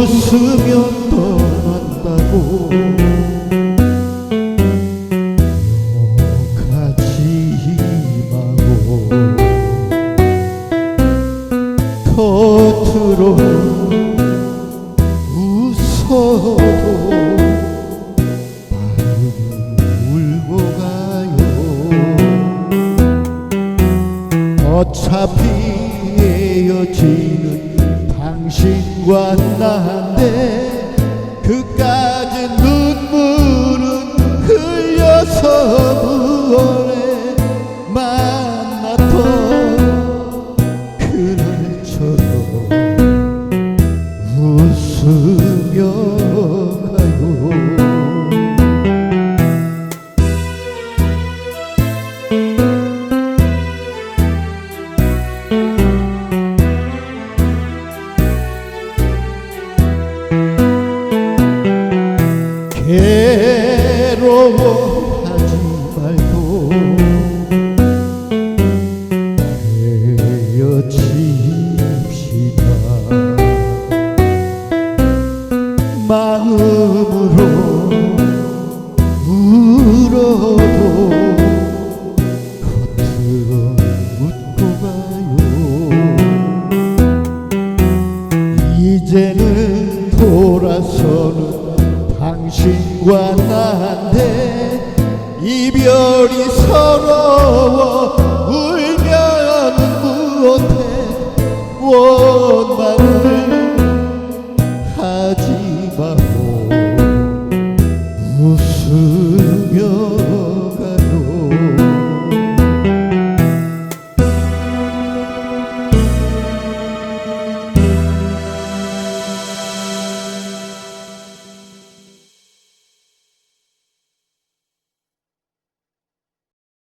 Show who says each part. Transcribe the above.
Speaker 1: 웃으면 떠난다고. 헤어지는 당신과 나인데 괴로워하지 말고 헤어집시다. 마음으로 울어도 겉으로 웃고 가요. 이제는 돌아서는 당신과 나한테 이별이 서러워 울면 못해 원망을 하지마.